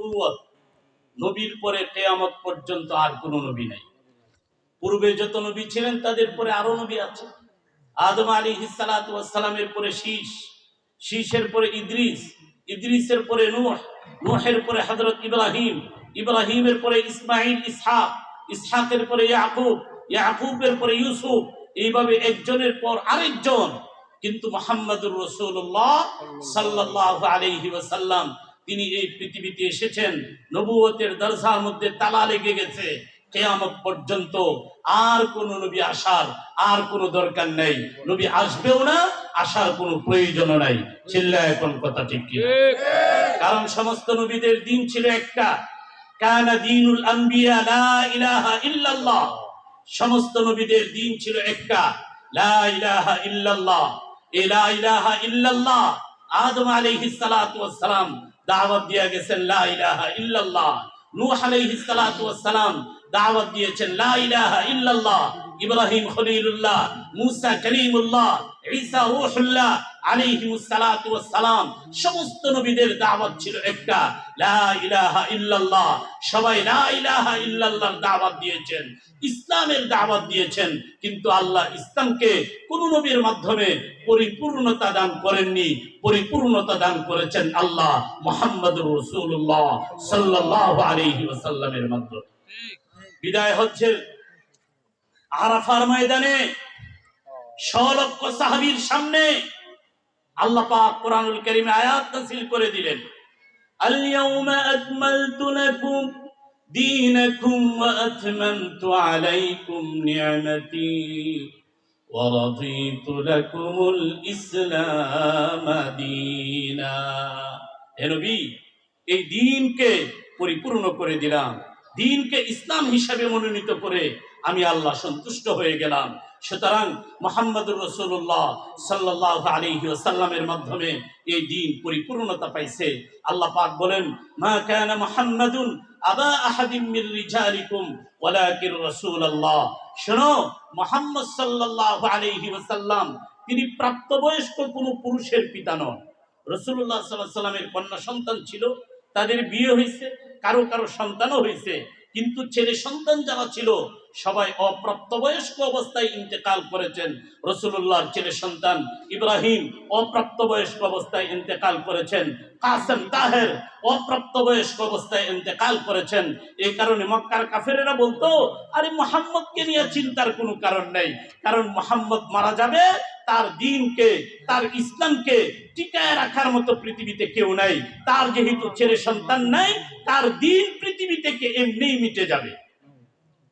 নবুয়ত নবীর পরে কেয়ামত পর্যন্ত আর কোনো নবী নাই। পূর্বে যত নবী ছিলেন, তাদের পরে আরও নবী আছে। আদম আলী সালামের পরে শীষ, শীষের পরে ইদ্রিস, ইদ্রিসের পরে নূহ, নূহের পরে হযরত ইব্রাহিম, ইব্রাহিমের পরে ইসমাইল ইসহাক, ইসহাকের পরে ইয়াকুব, ইয়াকুবের পরে ইউসুফ, এইভাবে একজনের পর আরেকজন। কিন্তু মোহাম্মদুর রসুল্লাহ সাল্লাহ ওয়াসাল্লাম তিনি এই পৃথিবীতে এসেছেন নবুয়তের দরজার মধ্যে তালা লেগে গেছে। কেয়ামত পর্যন্ত আর কোন নবী আসার আর কোনো দরকার নেই। নবী আসবেও না আসার কোনো প্রয়োজনও নাই। চিল্লা এখন কথা ঠিক কি কারণ সমস্ত নবীদের দিন ছিল একটা। কানা দিনুল আম্বিয়া লা ইলাহা ইল্লাল্লাহ। সমস্ত নবীদের দিন ছিল একটা। লা ইলাহা ইল্লাল্লাহ। এই লা ইলাহা ইল্লাল্লাহ আদম আলাইহিস সালাতু ওয়াস সালাম দাওয়াত দিয়ে গেছেন লা ইলাহা ইল্লাল্লাহ। নূহ আলাইহিস সালাতু ওয়াস সালাম দাওয়াত দিয়েছেন লা ইব্রাহিম খলিলুল্লাহ মুসা কলিমুল্লাহ ঈসা রূহুল্লাহ আলাইহিমুস সালাতু ওয়াস সালাম সমস্ত নবীদের দাওয়াত ছিল একটা। লা ইলাহা ইল্লাল্লাহ সবাই লা ইলাহা ইল্লাল্লাহর দাওয়াত দিয়েছেন ইসলামের দাওয়াত দিয়েছেন কিন্তু আল্লাহ ইসলামকে কোন নবীর মাধ্যমে পরিপূর্ণতা দান করেননি পরিপূর্ণতা দান করেছেন আল্লাহ মুহাম্মদুর রাসূলুল্লাহ সাল্লাল্লাহু আলাইহি ওয়াসাল্লামের মাধ্যমে। বিদায় হচ্ছে আরাফার ময়দানে সলক্ষ সাহাবীর সামনে আল্লাহ পাক কোরআনুল কারীমে আয়াত নাযিল করে দিলেন اليوم أكملت لكم دينكم وأتممت عليكم نعمتي ورضيت لكم الإسلام دينا হে নবী এই দিনকে পরিপূর্ণ করে দিলাম দিনকে ইসলাম হিসাবে মনোনীত করে আমি আল্লাহ সন্তুষ্ট হয়ে গেলাম। সুতরাং মোহাম্মদুর রসুল্লাহ সাল্লাহ আলহি ওসাল্লামের মাধ্যমে এই দিন পরিপূর্ণতা পাইছে। আল্লাহ পাক বলেন, মা কানা মুহাম্মাদুন শোনো, মুহাম্মদ তিনি প্রাপ্তবয়স্ক কোনো পুরুষের পিতা নন। সাল্লামের কন্যা সন্তান ছিল। তাদের বিয়ে হয়েছে কারও কারও সন্তানও হয়েছে কিন্তু ছেলে সন্তান যারা ছিল সবাই অপ্রাপ্তবয়স্ক অবস্থায় ইন্তেকাল করেছেন। রসুল্লাহর ছেলে সন্তান ইব্রাহিম অপ্রাপ্তবয়স্ক অবস্থায় ইন্তেকাল করেছেন। কাসেম তাহের অপ্রাপ্তবয়স্ক অবস্থায় ইন্তেকাল করেছেন। এই কারণে মক্কার কাফেরেরা বলতো, আরে মোহাম্মদকে নিয়ে চিন্তার কোনো কারণ নেই। কারণ মোহাম্মদ মারা যাবে, তার দিনকে, তার ইসলামকে টিকায় রাখার মতো পৃথিবীতে কেউ নাই। তার যেহেতু ছেলে সন্তান নাই, তার দিন পৃথিবী থেকে এমনিই মিটে যাবে।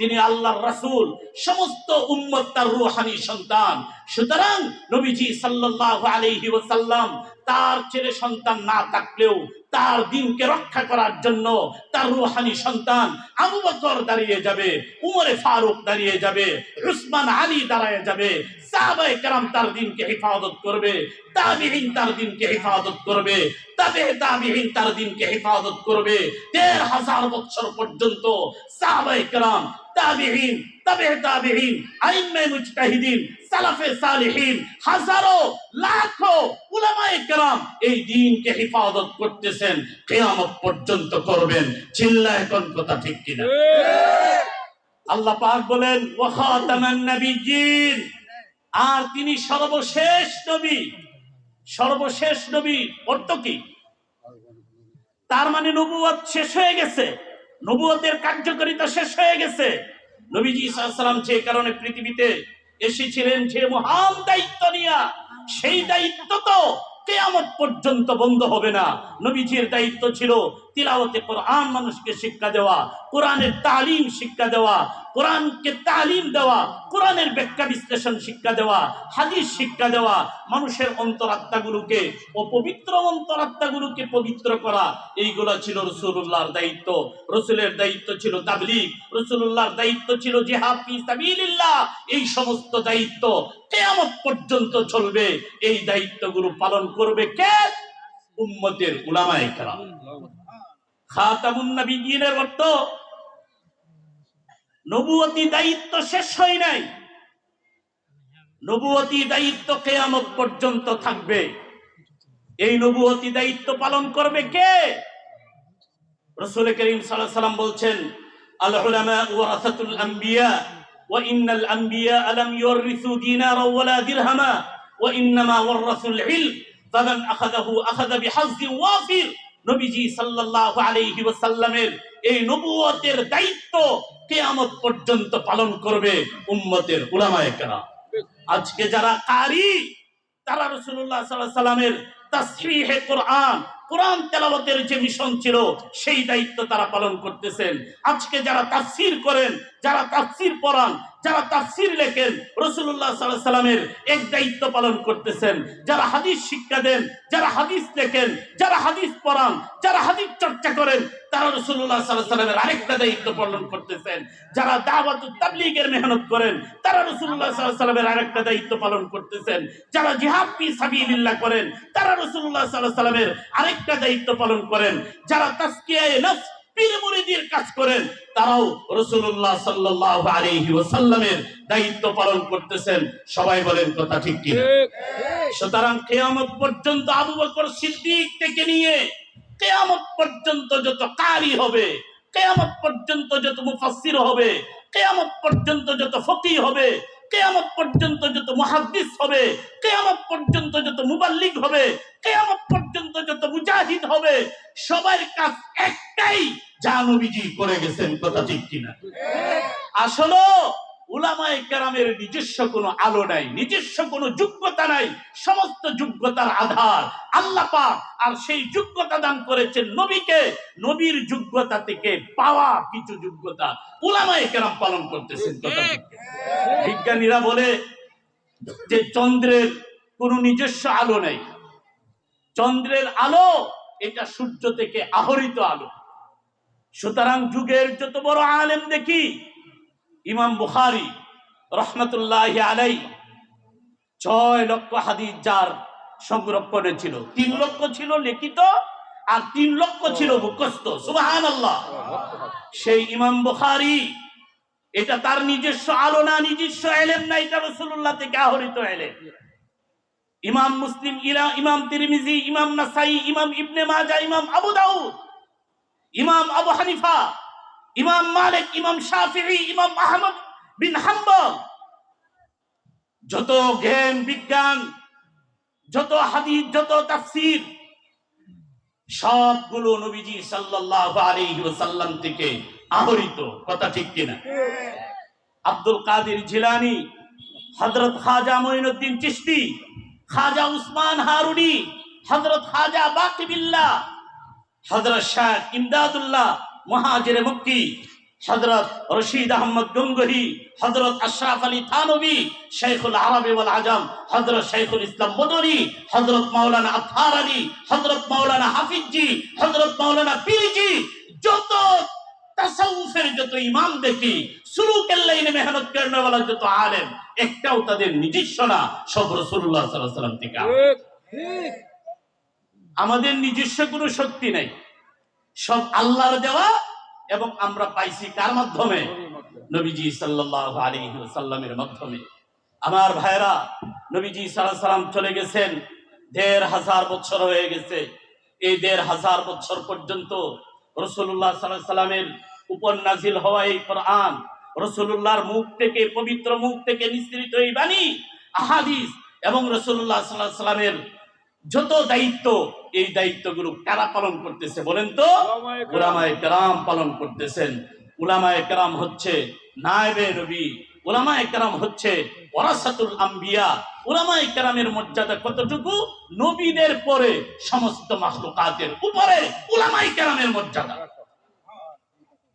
তিনি আল্লাহর রাসূল, সমস্ত উম্মত তার রূহানি সন্তান। সুতরাং নবীজি সাল্লাল্লাহু আলাইহি ওয়াসাল্লাম তার ছেলে সন্তান না থাকলেও তার দিনকে রক্ষা করার জন্য তার রুহানি সন্তান আবু বকর দাঁড়িয়ে যাবে, উমরে ফারুক দাঁড়িয়ে যাবে, উসমান আলী দাঁড়িয়ে যাবে, সাহাবায়ে কেরাম তার দিনকে হেফাজত করবে, তাবিঈন তার দিনকে হেফাজত করবে, তাবে তাবিঈন তার দিনকে হেফাজত করবে। দেড় হাজার বছর পর্যন্ত সাহাবায়ে কেরাম তাবে মুজতাহিদিন, সালাফে হাজারো, লাখো উলামায়ে কেরাম এই দিনকে হেফাজত করতেছেন পর্যন্ত করবেন। কথা ঠিক কিনা? আল্লাহ পাক বলেন নাবিয়্যিন আর তিনি সর্বশেষ নবী। সর্বশেষ নবী অর্থ কি? তার মানে নবুয়ত শেষ হয়ে গেছে। নবুয়তের কার্যকারিতা শেষ হয়ে গেছে। নবীজি সাল্লাম যে কারণে পৃথিবীতে এসেছিলেন, যে মহান দায়িত্ব নিয়া, সেই দায়িত্ব তো কেয়ামত পর্যন্ত বন্ধ হবে না। নবীজির দায়িত্ব ছিল তিলাওয়াতে কোরআন মানুষকে শিক্ষা দেওয়া, কোরআনের তালিম শিক্ষা দেওয়া, কোরআনকে তালিম দেওয়া, কোরআনের ব্যাখ্যা বিশ্লেষণ শিক্ষা দেওয়া শিক্ষা দেওয়া, মানুষের অন্তরাত্মাগুলোকে অপবিত্র অন্তরাত্মাগুলোকে পবিত্র করা, এইগুলো ছিল রসুল্লাহর দায়িত্ব। রসুলের দায়িত্ব ছিল তাবলিগ রসুল্লাহর দায়িত্ব ছিল জিহাদ এই সমস্ত দায়িত্ব কেয়ামত পর্যন্ত চলবে। এই দায়িত্বগুলো পালন করবে কে? উম্মতের উলামায়ে কেরাম। খাতামুন অর্থ, নবুয়তি দায়িত্ব শেষ হয় নাই। নবুয়তি দায়িত্ব কেয়ামত পর্যন্ত থাকবে। এই নবুয়তি দায়িত্ব পালন করবে কে? রসুল করিম সাল্লাম বলছেন, আল উলামা ওয়ারাসাতুল আম্বিয়া, ওয়া ইন্নাল আম্বিয়া আলাম ইউরিসু দিনারা ওয়ালা ইন্নামা ওয়ারাসুল ইলম, ফামান আখাযাহু নবীজি সাল্লাল্লাহু আলাইহি ওয়াসাল্লামের এই নবুয়তের দায়িত্ব কিয়ামত পর্যন্ত পালন করবে উম্মতের উলামায়ে কেরাম। আজকে যারা কারি, তারা রসুল্লাহ সাল্লাহ সাল্লামের তাসরিহে তেলাওয়াতের যে মিশন ছিল, সেই দায়িত্ব তারা পালন করতেছেন। আজকে যারা তাফসির করেন যারা তাফসির পড়ান, যারা তাফসির লেখেন রসুল্লাহ সাল্লাহ সাল্লামের এক দায়িত্ব পালন করতেছেন। যারা হাদিস শিক্ষা দেন, যারা হাদিস লেখেন, যারা হাদিস পড়ান, যারা হাদিস চর্চা করেন, তারা রসুল্লাহ সাল্লাহ সাল্লামের আরেকটা দায়িত্ব পালন করতেছেন। যারা দাওয়াত তাবলিগের মেহনত করেন, তারা রসুল্লাহ সাল্লাহ সাল্লামের আরেকটা দায়িত্ব পালন করতেছেন। যারা জিহাদ পি সাবিলিল্লাহ করেন, তারা রসুল্লাহ সাল্লাহ সাল্লামের আরেকটা দায়িত্ব পালন করেন। যারা তাসকিয়ায়ে নফস পীর মুরিদির কাজ করেন তারাও রসুল্লাহ সাল্লাল্লাহু আলাইহি ওয়াসাল্লামের দায়িত্ব পালন করতেছেন। সবাই বলেন কথা ঠিক কি সুতরাং কিয়ামত পর্যন্ত আবু বকর সিদ্দিক থেকে নিয়ে কিয়ামত পর্যন্ত যত কারি হবে কিয়ামত পর্যন্ত যত মুফাসসির হবে কিয়ামত পর্যন্ত যত ফকিহ হবে কেয়ামত পর্যন্ত যত মহাদিস হবে, কেয়ামত পর্যন্ত যত মুবাল্লিক হবে, কেয়ামত পর্যন্ত যত মুজাহিদ হবে, সবার কাজ একটাই, যা নবীজি করে গেছেন, কথা ঠিক কিনা? আসলে উলামায়ে কেরামের নিজস্ব কোনো আলো নাই, নিজস্ব যোগ্যতা নাই, সমস্ত যোগ্যতার আধার। আল্লাহ পাক আর সেই যোগ্যতা দান করেছেন নবীকে। নবীর যোগ্যতা থেকে পাওয়া কিছু যোগ্যতা কেরাম পালন করতেছেন? বিজ্ঞানীরা বলে যে চন্দ্রের কোনো নিজস্ব আলো নেই। চন্দ্রের আলো এটা সূর্য থেকে আহরিত আলো। সুতরাং যুগের যত বড় আলেম দেখি ইমাম বুখারি রহমতুল্লাহ আলাই ছয় লক্ষ হাদিস যার সংরক্ষণে ছিল তিন লক্ষ ছিল লিখিত আর তিন লক্ষ ছিল মুখস্থ। সুবাহান সেই ইমাম বুখারি, এটা তার নিজস্ব আলো না, নিজস্ব এলেম না, এটা রসুল্লাহ থেকে আহরিত এলেম। ইমাম মুসলিম, ইলা, ইমাম তিরমিজি, ইমাম নাসাই, ইমাম ইবনে মাজা ইমাম আবু দাউদ, ইমাম আবু হানিফা ইমাম মালিক, ইমাম শাফিঈ, ইমাম আহমদ বিন হাম্বল। যত জ্ঞান, বিজ্ঞান, যত হাদিস, যত তাফসীর, সবগুলো নবীজি সাল্লাল্লাহু আলাইহি ওয়াসাল্লাম থেকে আহরিত। কথা ঠিক কিনা? আব্দুল কাদের জিলানি, হযরত খাজা মঈনুদ্দিন চিশতি, খাজা উসমান হারুনি, হযরত খাজা বাকিবিল্লাহ, হযরত শাহ ইমদাদুল্লাহ মহাজির মক্কি হযরত রশিদ আহমদ গঙ্গহি হযরত আশরাফ আলী থানবী শেখুল আরবি ওয়াল আজম হযরত শেখুল ইসলাম মদনী হযরত মাওলানা আতহার আলী হযরত মাওলানা হাফিজজি হযরত মাওলানা পীরজি যত তাসাউফের যত ইমাম দেখি সুলুকের লাইনে মেহনত করেন যত আলেম একটাও তাদের নিজস্ব না সব রাসূলুল্লাহ সাল্লাল্লাহু আলাইহি ওয়াসাল্লাম থেকে আমাদের নিজস্ব কোনো শক্তি নাই। সব আল্লাহর দেওয়া এবং আমরা পাইছি কার মাধ্যমে? নবীজি সাল্লাল্লাহু আলাইহি ওয়াসাল্লামের মাধ্যমে। আমার ভাইরা নবীজি সাল্লাম চলে গেছেন দেড় হাজার বছর হয়ে গেছে। এই দেড় হাজার বছর পর্যন্ত রসুল্লাহ সাল্লাল্লাহু সাল্লামের উপর নাজিল হওয়া এই কোরআন রসুল্লাহর মুখ থেকে পবিত্র মুখ থেকে নিঃসৃত এই বাণী আহাদিস এবং রসুল্লাহ সাল্লাল্লাহু সাল্লামের যত দায়িত্ব এই দায়িত্বগুলো কারা পালন করতেছে বলেন তো? উলামায়ে কেরাম। পালন করতেছেন। উলামায়ে কেরাম হচ্ছে নায়েবে নবী। উলামায়ে কেরাম হচ্ছে ওয়ারাসাতুল আম্বিয়া। উলামায়ে কেরামের মর্যাদা কতটুকু? নবীদের পরে সমস্ত উপরে উলামায়ে কেরামের মর্যাদা।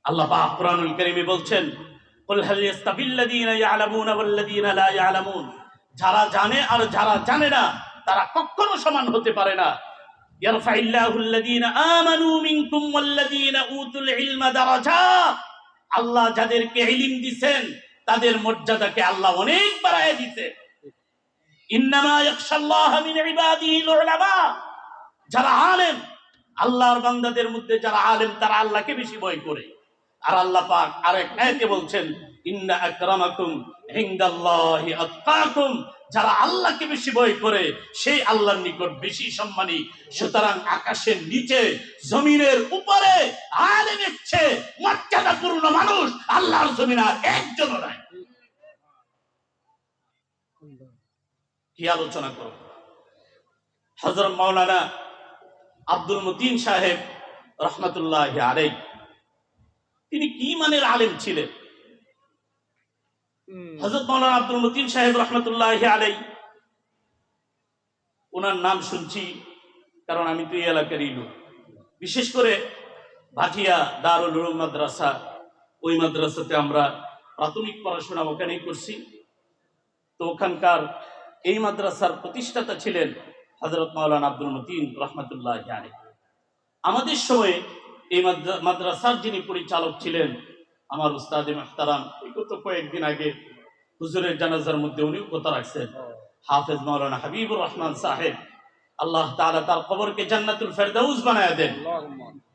আল্লাহ পাক কোরআনুল কারীমে বলছেন কুল হাল ইয়াস্তাবিল্লাযীনা ইয়ালামুনা ওয়াল্লাযীনা লা ইয়ালামুন। যারা জানে আর যারা জানে না তারা কখনো সমান হতে পারে না। আল্লাহ যাদেরকে ইলম দিবেন তাদের মর্যাদাকে আল্লাহ অনেক বাড়ায় উলামা। যারা আলেম, আল্লাহর বান্দাদের মধ্যে যারা আলেম, তারা আল্লাহকে বেশি ভয় করে। আর আল্লাহ পাক আরেক আয়াতে বলছেন ইন্না আকরামাকুম ইনদাল্লাহি আতকাকুম যারা আল্লাহকে বেশি ভয় করে, সেই আল্লাহর নিকট বেশি সম্মানী। সুতরাং আকাশের নিচে, জমিনের উপরে আলেমের চেয়ে মর্যাদাপূর্ণ মানুষ আল্লাহর জমিন আর একজনও নাই। কি আলোচনা করো? হজরত মাওলানা আব্দুল মতিন সাহেব রহমতুল্লাহ আলাই তিনি কি মানের আলেম ছিলেন? হজরত মাওলানা আব্দুল মতিন সাহেব রহমতুল্লাহ আলাই ওনার নাম শুনছি কারণ আমি তো এই এলাকারই লোক। বিশেষ করে ভাটিয়া দারুল মাদ্রাসা, ওই মাদ্রাসাতে আমরা প্রাথমিক পড়াশোনা ওখানেই করছি। তো ওখানকার এই মাদ্রাসার প্রতিষ্ঠাতা ছিলেন হজরত মাওলানা আব্দুল মতিন রহমতুল্লাহ আলী আমাদের সময়ে এই মাদ্রাসার যিনি পরিচালক ছিলেন আমার উস্তাদ মাহতারাম বিগত কয়েকদিন আগে হুজুরের জানাজার মধ্যে উনিও কথা রাখছেন। হাফেজ মাওলানা হাবিবুর রহমান সাহেব, আল্লাহ তাআলা তার কবরকে জান্নাতুল ফেরদাউস বানায় দেন।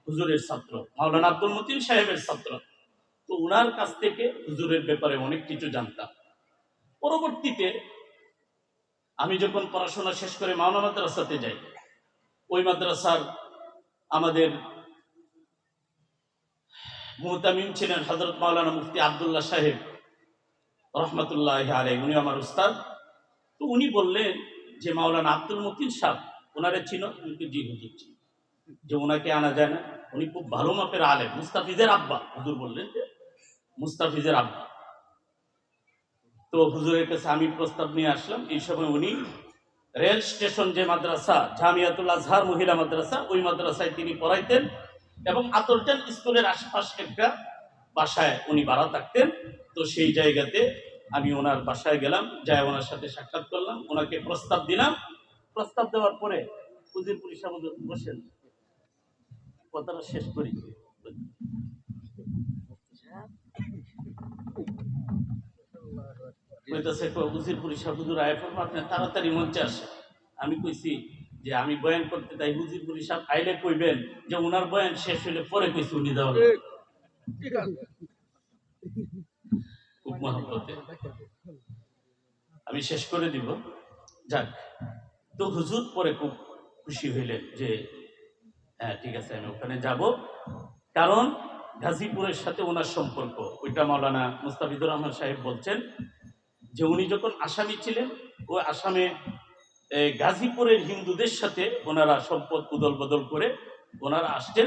হুজুরের ছাত্র, মাওলানা আব্দুল মতিন সাহেবের ছাত্র। তো উনার কাছ থেকে হুজুরের ব্যাপারে অনেক কিছু জানতাম। পরবর্তীতে আমি যখন পড়াশোনা শেষ করে মাওনা মাদ্রাসাতে যাই, ওই মাদ্রাসার আমাদের মুহতামিম ছিলেন হজরত মাওলানা মুফতি আবদুল্লাহ সাহেব, রহমতুল্লাহ আলাই উনি আমার উস্তাদ। তো উনি বললেন যে, মাওলানা আব্দুল মতিন সাহেব ওনারে ছিল উনি জি হুজুর ছিল। যে ওনাকে আনা যায় না। উনি খুব ভালো মাপের আলে মুস্তাফিজের আব্বা, হুজুর বললেন যে, মুস্তাফিজের আব্বা। তো হুজুরের কাছে আমি প্রস্তাব নিয়ে আসলাম। এই সময় উনি রেল স্টেশন যে মাদ্রাসা, জামিয়াতুল আজহার মহিলা মাদ্রাসা, ওই মাদ্রাসায় তিনি পড়াইতেন। এবং আতরজান স্কুলের আশপাশ একটা বাসায় উনি ভাড়া থাকতেন। তো সেই জায়গাতে আমি ওনার বাসায় গেলাম, যাই ওনার সাথে সাক্ষাৎ করলাম, ওনাকে প্রস্তাব দিলাম। প্রস্তাব দেওয়ার পরে হুজির পুলিশ আমাদের বসেন। কথাটা শেষ করি। তাড়াতাড়ি মঞ্চে আসে আমি কইছি যে আমি বয়ান করতে তাই হুজুর পুলিশা আইলে কইবেন যে ওনার বয়ান শেষ হইলে পরে কইছি উনি দেওয়া খুব মহব্বতে। আমি শেষ করে দিব। যাক তো হুজুর পরে খুব খুশি হইলেন যে হ্যাঁ ঠিক আছে আমি ওখানে যাব। কারণ গাজীপুরের সাথে ওনার সম্পর্ক। ওইটা মাওলানা মুস্তাফিদুর রহমান সাহেব বলছেন যে উনি যখন আসামি ছিলেন ও আসামে গাজীপুরের হিন্দুদের সাথে ওনারা সম্পদ উদল বদল করে ওনারা আসতেন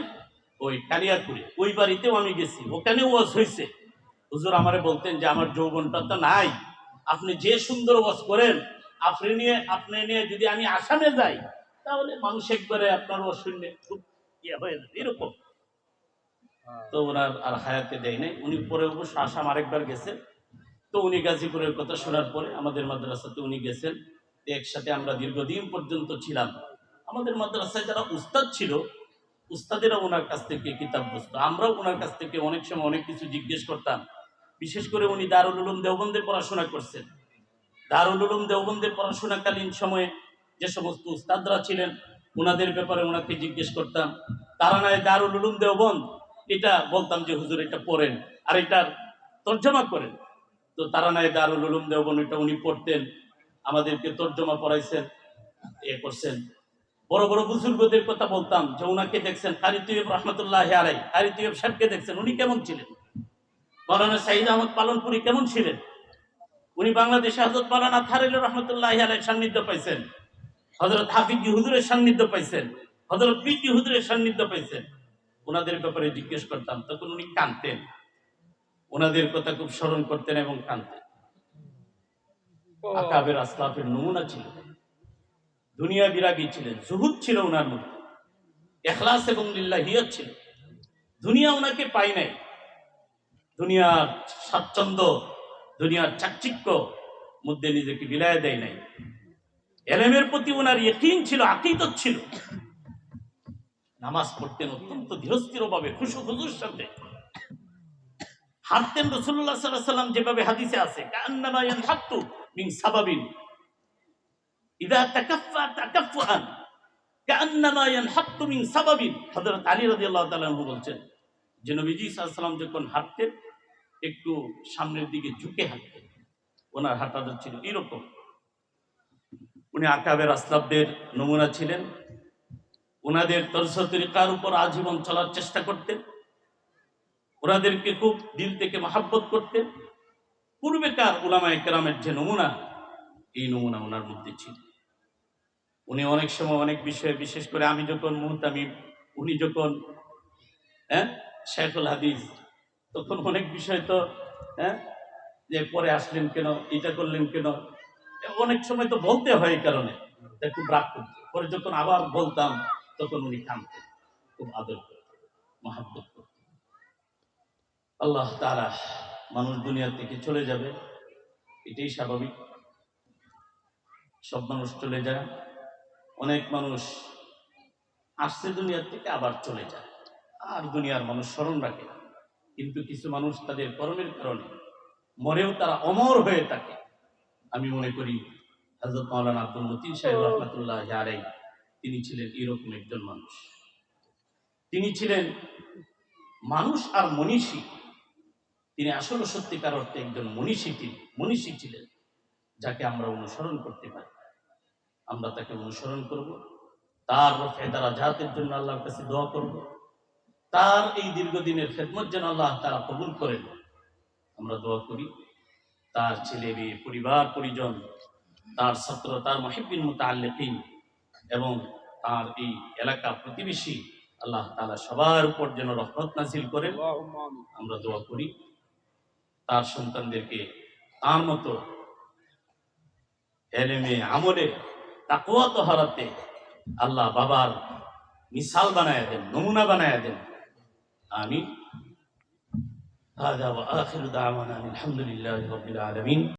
ওই কালিয়াপুরে ওই বাড়িতেও আমি গেছি। ওখানেও ওয়াজ হয়েছে হুজুর আমারে বলতেন যে আমার যৌবনটা তো নাই। আপনি যে সুন্দর ওয়াজ করেন আপনি নিয়ে আপনি নিয়ে যদি আমি আসামে যাই তাহলে মানুষ একবারে আপনার ওয়াজ শুনলে খুব ইয়ে হয়ে যাবে এরকম। তো ওনার আর হায়াতে দেয় নাই। উনি পরে অবশ্য আসাম আরেকবার গেছেন। তো উনি গাজীপুরের কথা শোনার পরে আমাদের মাদ্রাসাতে উনি গেছেন। একসাথে আমরা দীর্ঘদিন পর্যন্ত ছিলাম। আমাদের মাদ্রাসায় যারা উস্তাদ ছিল, উস্তাদেরা ওনার কাছ থেকে কিতাব বুঝতো। আমরাও ওনার কাছ থেকে অনেক সময় অনেক কিছু জিজ্ঞেস করতাম। বিশেষ করে উনি দারুল উলুম দেওবন্দে পড়াশোনা করছেন। দারুল উলুম দেওবন্দে পড়াশোনাকালীন সময়ে যে সমস্ত উস্তাদরা ছিলেন ওনাদের ব্যাপারে ওনাকে জিজ্ঞেস করতাম, তারা নয় দারুল উলুম দেওবন্দ? এটা বলতাম যে, হুজুর, এটা পড়েন। আর এটার তর্জমা করেন। তো তারা নয় দারুল উলুম দেওবন্দ, এটা উনি পড়তেন। আমাদেরকে তর্জমা পড়াইছেন এ করছেন। বড় বড় বুজুর্গদের কথা বলতাম যে ওনাকে দেখছেন কারি তুয়েব রহমতুল্লাহ আলাই কারি সাহেবকে দেখছেন, উনি কেমন ছিলেন? মৌলানা সাইদ আহমদ পালনপুরি কেমন ছিলেন? উনি বাংলাদেশে হজরত মৌলানা থারিল রহমতুল্লাহ আলাই সান্নিধ্য পাইছেন হজরত হাফিজ হুজুরের সান্নিধ্য পাইছেন হজরত পিটি হুজুরের সান্নিধ্য পাইছেন। ওনাদের ব্যাপারে জিজ্ঞেস করতাম, তখন উনি কানতেন ওনাদের কথা খুব স্মরণ করতেন এবং কানতেন আকাবের আসলাফের নমুনা ছিল। দুনিয়া বিরাগী ছিলেন, জুহুদ ছিল ওনার মধ্যে। এখলাস এবং লিল্লাহিয়ত ছিল। দুনিয়া ওনাকে পাই নাই। দুনিয়ার স্বাচ্ছন্দ্য, দুনিয়ার চাকচিক্য মধ্যে নিজেকে বিলায় দেয় নাই। এলেমের প্রতি ওনার ইয়কিন ছিল, আকিদত ছিল। নামাজ পড়তেন অত্যন্ত ধীরস্থির ভাবে, খুশু খুজুর সাথে। হাঁটতেন রসুল্লাহ সাল্লাহ সাল্লাম যেভাবে হাদিসে আছে, কান্নামা ইয়ানহাত্তু মিন সাবাবিন ইদা তাকাফফা তাকাফফুআন কান্নামা ইয়ানহাত্তু মিন সাবাবিন হযরত আলী রাদিয়াল্লাহু তাআলা আনহু বলছেন, যে নবীজি সাল্লাম যখন হাঁটতেন, একটু সামনের দিকে ঝুঁকে হাঁটতেন। ওনার হাঁটাটা ছিল এরকম। উনি আকাবের আসলাবদের নমুনা ছিলেন। ওনাদের তরস তরিকার উপর আজীবন চলার চেষ্টা করতেন। ওনাদেরকে খুব দিল থেকে মহাব্বত করতেন। পূর্বেকার উলামায়ে কেরামের যে নমুনা, এই নমুনা ওনার মধ্যে ছিল। উনি অনেক সময় অনেক বিষয়ে, বিশেষ করে আমি যখন মুহতামিম, উনি যখন হ্যাঁ শেখুল হাদিস, তখন অনেক বিষয় তো হ্যাঁ যে পরে আসলেন কেন, এটা করলেন কেন, অনেক সময় তো বলতে হয় এই কারণে। খুব রাগ করতো। পরে যখন আবার বলতাম, তখন উনি কামতেন খুব আদর করতেন, মহাব্বত করতেন। আল্লাহ তারা মানুষ দুনিয়া থেকে চলে যাবে, এটাই স্বাভাবিক। সব মানুষ চলে যায়, অনেক মানুষ আসছে দুনিয়ার থেকে, আবার চলে যায়। আর দুনিয়ার মানুষ স্মরণ রাখে কিন্তু কিছু মানুষ তাদের কর্মের কারণে মরেও তারা অমর হয়ে থাকে। আমি মনে করি হজরত মাওলানা আব্দুল মতিন সাহেব রহমতুল্লাহ আলাই তিনি ছিলেন এরকম একজন মানুষ। তিনি ছিলেন মানুষ আর মনীষী। তিনি আসলে সত্যিকার অর্থে একজন মনীষী মনীষী ছিলেন যাকে আমরা অনুসরণ করতে পারি। আমরা তাকে অনুসরণ করব। তার রফে তারা জাহাতের জন্য আল্লাহর কাছে দোয়া করব। তার এই দীর্ঘদিনের খেদমত যেন আল্লাহ তারা কবুল করেন আমরা দোয়া করি তার ছেলে মেয়ে পরিবার পরিজন তার ছাত্র তার মহিবিন মোতাল্লেকিন এবং তার এই এলাকা প্রতিবেশী আল্লাহ তালা সবার উপর যেন রহমত নাজিল করেন। আমরা দোয়া করি। তার সন্তানদেরকে তার মতো এলেমে আমলে তাকুয়া তো হারাতে আল্লাহ বাবার মিসাল বানায় দেন নমুনা বানায় দেন আমি هذا وآخر دعوانا الحمد لله رب العالمين